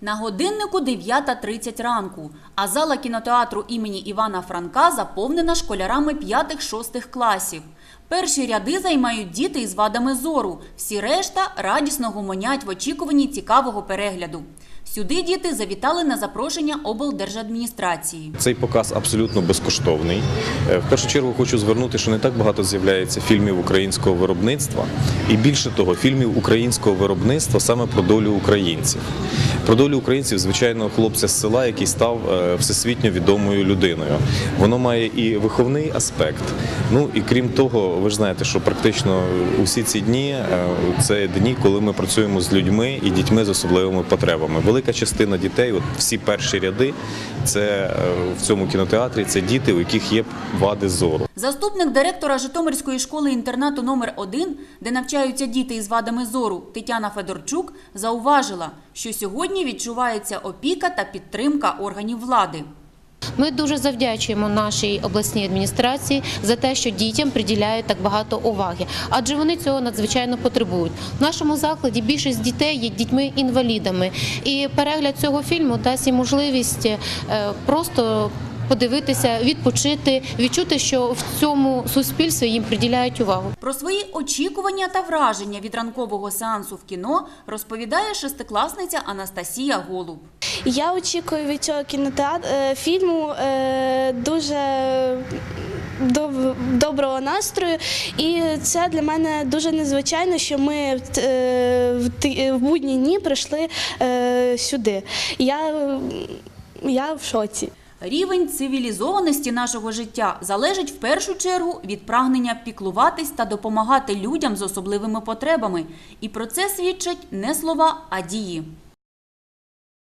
На годиннику 9.30 ранку, а зала кінотеатру імені Івана Франка заповнена школярами 5-6 класів. Перші ряди займають діти із вадами зору. Всі решта радісно гомонять в очікуванні цікавого перегляду. Сюди діти завітали на запрошення облдержадміністрації. Цей показ абсолютно безкоштовний. Е, В першу чергу хочу звернути, що не так багато з'являється фільмів українського виробництва, і більше того, фільмів українського виробництва саме про долю українців. Про долю українців, звичайно, хлопця з села, який став е, всесвітньо відомою людиною. Воно має і виховний аспект. Ну і крім того, ви ж знаєте, що практично усі ці дні е, це дні, коли ми працюємо з людьми і дітьми з особливими потребами. Велика частина дітей, от всі перші ряди, це е, в цьому кінотеатрі, це діти, у яких є вади зору. Заступник директора Житомирської школи інтернату номер 1 де навчаються діти із вадами зору, Тетяна Федорчук, зауважила, що сьогодні відчувається опіка та підтримка органів влади. Ми дуже завдячуємо нашій обласній адміністрації за те, що дітям приділяють так багато уваги, адже вони цього надзвичайно потребують. В нашому закладі більшість дітей є дітьми-інвалідами, і перегляд цього фільму дасть їм можливість е, просто подивитися, відпочити, відчути, що в цьому суспільстві їм приділяють увагу. Про свої очікування та враження від ранкового сеансу в кіно розповідає шестикласниця Анастасія Голуб. Я очікую від цього кінотеатру фільму е, дуже доброго настрою, і це для мене дуже незвичайно, що ми е, в будні дні прийшли е, сюди. Я, я в шоці. Рівень цивілізованості нашого життя залежить в першу чергу від прагнення піклуватись та допомагати людям з особливими потребами. І про це свідчать не слова, а дії.